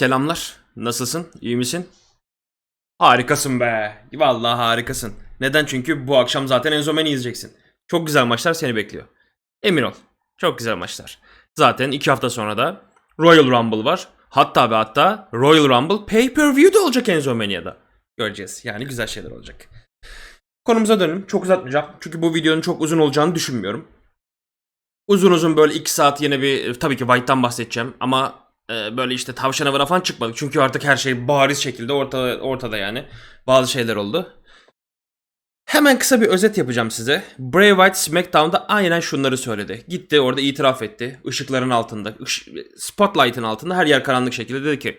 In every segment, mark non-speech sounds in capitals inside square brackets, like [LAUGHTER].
Selamlar. Nasılsın? İyi misin? Harikasın be. Vallahi harikasın. Neden? Çünkü bu akşam zaten Enzo Man'i izleyeceksin. Çok güzel maçlar seni bekliyor. Emin ol. Çok güzel maçlar. Zaten iki hafta sonra da Royal Rumble var. Hatta ve hatta Royal Rumble pay-per-view'de olacak Enzo Mania'da. Göreceğiz. Yani güzel şeyler olacak. Konumuza dönelim. Çok uzatmayacağım. Çünkü bu videonun çok uzun olacağını düşünmüyorum. Uzun uzun böyle 2 saat yine bir tabii ki White'tan bahsedeceğim ama e, böyle işte tavşan avına falan çıkmadık. Çünkü artık her şey bariz şekilde ortada, ortada yani. Bazı şeyler oldu. Hemen kısa bir özet yapacağım size. Bray Wyatt SmackDown'da aynen şunları söyledi. Gitti orada itiraf etti. Işıkların altında, spotlight'ın altında her yer karanlık şekilde dedi ki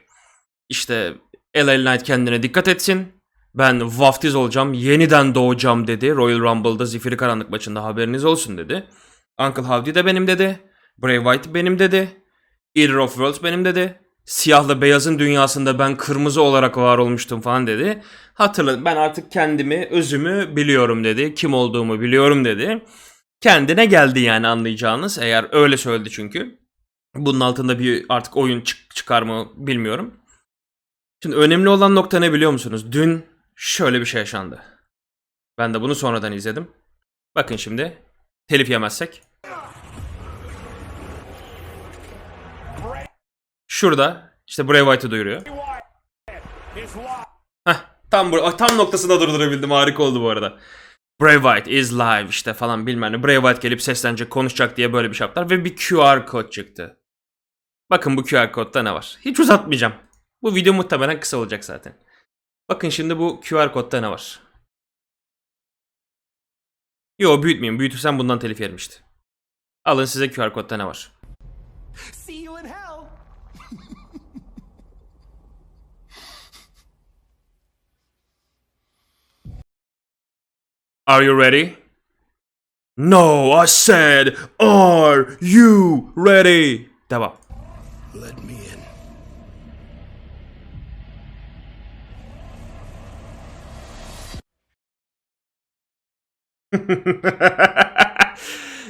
işte LA Knight kendine dikkat etsin. Ben vaftiz olacağım, yeniden doğacağım dedi. Royal Rumble'da zifiri karanlık maçında haberiniz olsun dedi. Uncle Howdy de benim dedi. Bray Wyatt benim dedi. Either of Worlds benim dedi. Siyahla beyazın dünyasında ben kırmızı olarak var olmuştum falan dedi. Hatırladım ben artık kendimi, özümü biliyorum dedi. Kim olduğumu biliyorum dedi. Kendine geldi yani anlayacağınız. Eğer öyle söyledi çünkü. Bunun altında bir artık oyun çık- çıkar mı bilmiyorum. Şimdi önemli olan nokta ne biliyor musunuz? Dün şöyle bir şey yaşandı. Ben de bunu sonradan izledim. Bakın şimdi telif yemezsek. Şurada işte Bray Wyatt'ı duyuruyor. Heh, tam bu, tam noktasında durdurabildim. Harika oldu bu arada. Bray Wyatt is live işte falan bilmem ne. Bray Wyatt gelip seslenecek, konuşacak diye böyle bir şey yaptılar ve bir QR kod çıktı. Bakın bu QR kodda ne var? Hiç uzatmayacağım. Bu video muhtemelen kısa olacak zaten. Bakın şimdi bu QR kodda ne var? Yo büyütmeyeyim. Büyütürsem bundan telif yerim işte. Alın size QR kodda ne var? See you in hell. Are you ready? No, I said, are you ready? Devam. Let me in. [LAUGHS]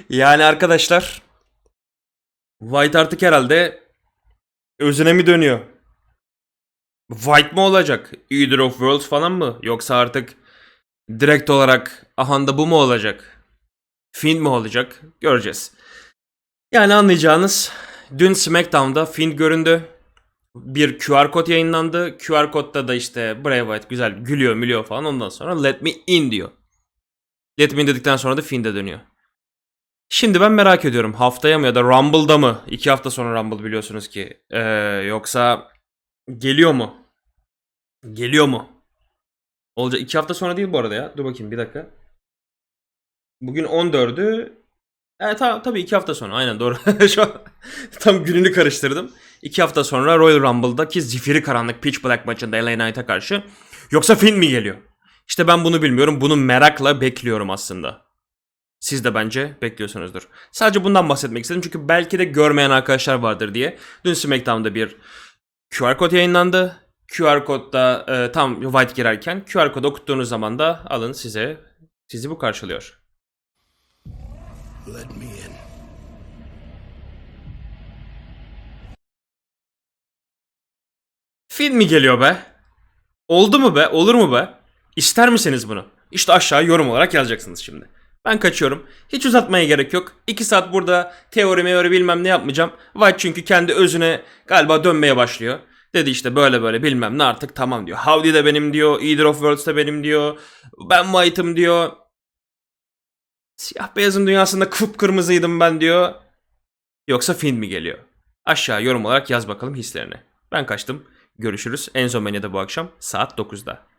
yani arkadaşlar White artık herhalde özüne mi dönüyor? White mı olacak? Either of Worlds falan mı? Yoksa artık direkt olarak ahanda bu mu olacak? Finn mi olacak? Göreceğiz. Yani anlayacağınız dün SmackDown'da Finn göründü. Bir QR kod yayınlandı. QR kodda da işte Bray Wyatt güzel gülüyor mülüyor falan. Ondan sonra let me in diyor. Let me in dedikten sonra da Finn de dönüyor. Şimdi ben merak ediyorum haftaya mı ya da Rumble'da mı? İki hafta sonra Rumble biliyorsunuz ki. Ee, yoksa geliyor mu? Geliyor mu? Olacak iki hafta sonra değil bu arada ya. Dur bakayım bir dakika. Bugün 14'ü. Evet ta, tabii iki hafta sonra aynen doğru. [LAUGHS] Şu an tam gününü karıştırdım. İki hafta sonra Royal Rumble'daki zifiri karanlık Pitch Black maçında LA Knight'a karşı. Yoksa Finn mi geliyor? İşte ben bunu bilmiyorum. Bunu merakla bekliyorum aslında. Siz de bence bekliyorsunuzdur. Sadece bundan bahsetmek istedim çünkü belki de görmeyen arkadaşlar vardır diye. Dün SmackDown'da bir QR kod yayınlandı. QR kodda e, tam White girerken QR kodu okuttuğunuz zaman da alın size sizi bu karşılıyor. Let me in. Film mi geliyor be? Oldu mu be? Olur mu be? İster misiniz bunu? İşte aşağı yorum olarak yazacaksınız şimdi. Ben kaçıyorum. Hiç uzatmaya gerek yok. 2 saat burada teori meori bilmem ne yapmayacağım. White çünkü kendi özüne galiba dönmeye başlıyor. Dedi işte böyle böyle bilmem ne artık tamam diyor. Howdy de benim diyor. Either of Worlds de benim diyor. Ben White'ım diyor. Siyah beyazın dünyasında kıpkırmızıydım ben diyor. Yoksa Finn mi geliyor? Aşağı yorum olarak yaz bakalım hislerini. Ben kaçtım. Görüşürüz. Enzo Mania'da bu akşam saat 9'da.